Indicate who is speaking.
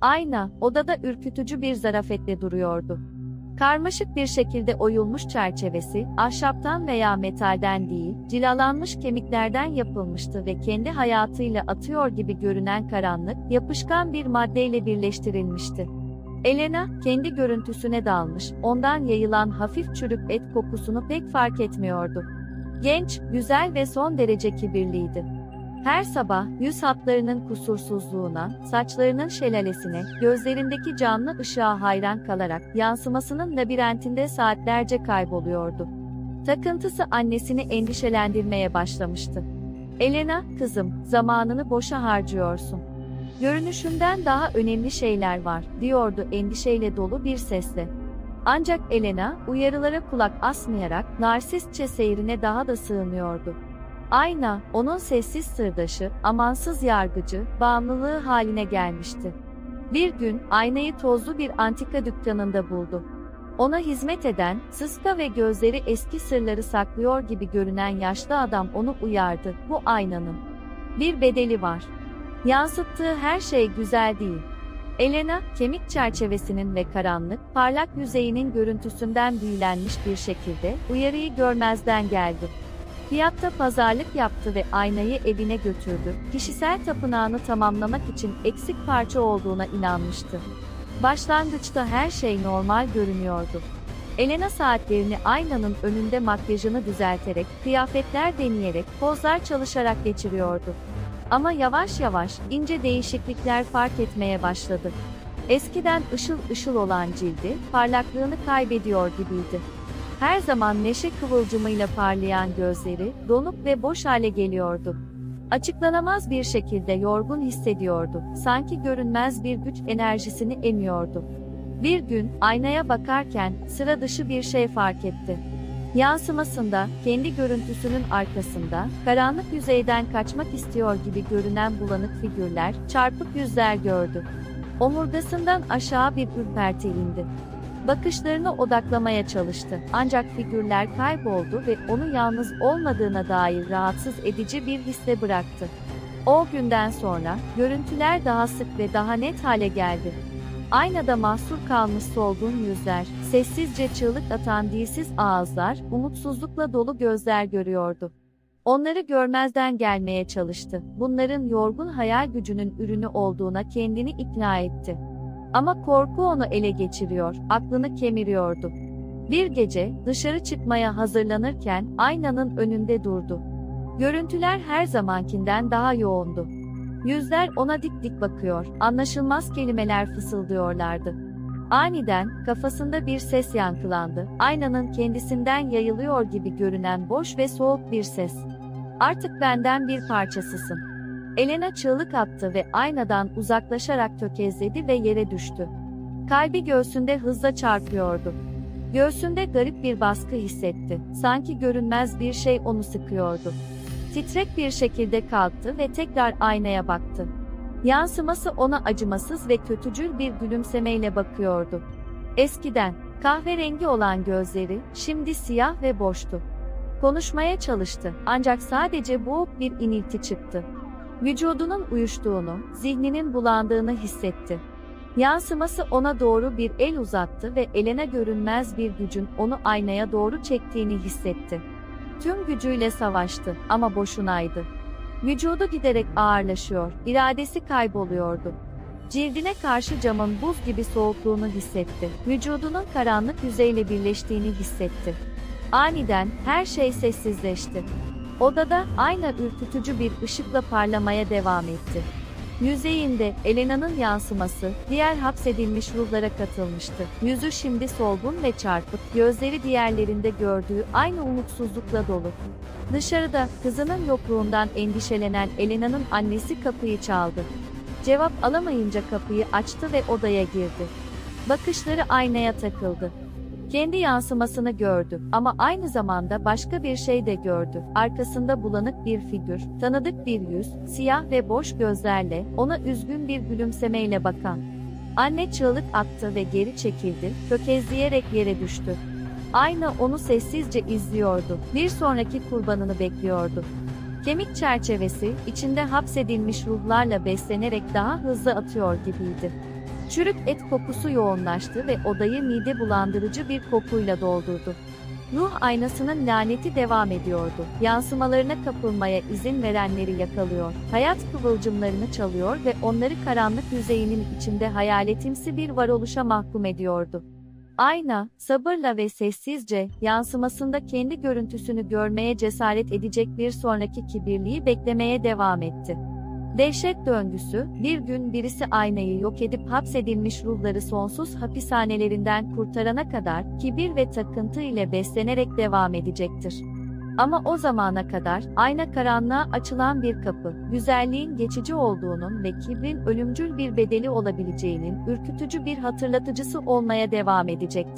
Speaker 1: Ayna, odada ürkütücü bir zarafetle duruyordu. Karmaşık bir şekilde oyulmuş çerçevesi, ahşaptan veya metalden değil, cilalanmış kemiklerden yapılmıştı ve kendi hayatıyla atıyor gibi görünen karanlık, yapışkan bir maddeyle birleştirilmişti. Elena, kendi görüntüsüne dalmış, ondan yayılan hafif çürük et kokusunu pek fark etmiyordu. Genç, güzel ve son derece kibirliydi. Her sabah yüz hatlarının kusursuzluğuna, saçlarının şelalesine, gözlerindeki canlı ışığa hayran kalarak yansımasının labirentinde saatlerce kayboluyordu. Takıntısı annesini endişelendirmeye başlamıştı. Elena, kızım, zamanını boşa harcıyorsun. Görünüşünden daha önemli şeyler var, diyordu endişeyle dolu bir sesle. Ancak Elena, uyarılara kulak asmayarak, narsistçe seyrine daha da sığınıyordu. Ayna, onun sessiz sırdaşı, amansız yargıcı, bağımlılığı haline gelmişti. Bir gün, aynayı tozlu bir antika dükkanında buldu. Ona hizmet eden, sıska ve gözleri eski sırları saklıyor gibi görünen yaşlı adam onu uyardı, bu aynanın. Bir bedeli var. Yansıttığı her şey güzel değil. Elena, kemik çerçevesinin ve karanlık, parlak yüzeyinin görüntüsünden büyülenmiş bir şekilde, uyarıyı görmezden geldi. Fiyatta pazarlık yaptı ve aynayı evine götürdü. Kişisel tapınağını tamamlamak için eksik parça olduğuna inanmıştı. Başlangıçta her şey normal görünüyordu. Elena saatlerini aynanın önünde makyajını düzelterek, kıyafetler deneyerek, pozlar çalışarak geçiriyordu. Ama yavaş yavaş ince değişiklikler fark etmeye başladı. Eskiden ışıl ışıl olan cildi, parlaklığını kaybediyor gibiydi. Her zaman neşe kıvılcımıyla parlayan gözleri, donuk ve boş hale geliyordu. Açıklanamaz bir şekilde yorgun hissediyordu, sanki görünmez bir güç enerjisini emiyordu. Bir gün, aynaya bakarken, sıra dışı bir şey fark etti. Yansımasında, kendi görüntüsünün arkasında, karanlık yüzeyden kaçmak istiyor gibi görünen bulanık figürler, çarpık yüzler gördü. Omurgasından aşağı bir ürperti indi. Bakışlarını odaklamaya çalıştı. Ancak figürler kayboldu ve onu yalnız olmadığına dair rahatsız edici bir hisle bıraktı. O günden sonra görüntüler daha sık ve daha net hale geldi. Aynada mahsur kalmış solgun yüzler, sessizce çığlık atan dilsiz ağızlar, umutsuzlukla dolu gözler görüyordu. Onları görmezden gelmeye çalıştı. Bunların yorgun hayal gücünün ürünü olduğuna kendini ikna etti. Ama korku onu ele geçiriyor, aklını kemiriyordu. Bir gece dışarı çıkmaya hazırlanırken aynanın önünde durdu. Görüntüler her zamankinden daha yoğundu. Yüzler ona dik dik bakıyor, anlaşılmaz kelimeler fısıldıyorlardı. Aniden kafasında bir ses yankılandı. Aynanın kendisinden yayılıyor gibi görünen boş ve soğuk bir ses. Artık benden bir parçasısın. Elena çığlık attı ve aynadan uzaklaşarak tökezledi ve yere düştü. Kalbi göğsünde hızla çarpıyordu. Göğsünde garip bir baskı hissetti. Sanki görünmez bir şey onu sıkıyordu. Titrek bir şekilde kalktı ve tekrar aynaya baktı. Yansıması ona acımasız ve kötücül bir gülümsemeyle bakıyordu. Eskiden kahverengi olan gözleri şimdi siyah ve boştu. Konuşmaya çalıştı ancak sadece boğuk bir inilti çıktı. Vücudunun uyuştuğunu, zihninin bulandığını hissetti. Yansıması ona doğru bir el uzattı ve Elena görünmez bir gücün onu aynaya doğru çektiğini hissetti. Tüm gücüyle savaştı ama boşunaydı. Vücudu giderek ağırlaşıyor, iradesi kayboluyordu. Cildine karşı camın buz gibi soğukluğunu hissetti. Vücudunun karanlık yüzeyle birleştiğini hissetti. Aniden her şey sessizleşti. Odada ayna ürkütücü bir ışıkla parlamaya devam etti. Yüzeyinde Elena'nın yansıması diğer hapsedilmiş ruhlara katılmıştı. Yüzü şimdi solgun ve çarpık, gözleri diğerlerinde gördüğü aynı umutsuzlukla dolu. Dışarıda kızının yokluğundan endişelenen Elena'nın annesi kapıyı çaldı. Cevap alamayınca kapıyı açtı ve odaya girdi. Bakışları aynaya takıldı. Kendi yansımasını gördü ama aynı zamanda başka bir şey de gördü. Arkasında bulanık bir figür, tanıdık bir yüz, siyah ve boş gözlerle, ona üzgün bir gülümsemeyle bakan. Anne çığlık attı ve geri çekildi, tökezleyerek yere düştü. Ayna onu sessizce izliyordu. Bir sonraki kurbanını bekliyordu. Kemik çerçevesi, içinde hapsedilmiş ruhlarla beslenerek daha hızlı atıyor gibiydi. Çürük et kokusu yoğunlaştı ve odayı mide bulandırıcı bir kokuyla doldurdu. Ruh aynasının laneti devam ediyordu. Yansımalarına kapılmaya izin verenleri yakalıyor. Hayat kıvılcımlarını çalıyor ve onları karanlık yüzeyinin içinde hayaletimsi bir varoluşa mahkum ediyordu. Ayna, sabırla ve sessizce, yansımasında kendi görüntüsünü görmeye cesaret edecek bir sonraki kibirliği beklemeye devam etti. Dehşet döngüsü, bir gün birisi aynayı yok edip hapsedilmiş ruhları sonsuz hapishanelerinden kurtarana kadar kibir ve takıntı ile beslenerek devam edecektir. Ama o zamana kadar ayna karanlığa açılan bir kapı, güzelliğin geçici olduğunun ve kibrin ölümcül bir bedeli olabileceğinin ürkütücü bir hatırlatıcısı olmaya devam edecektir.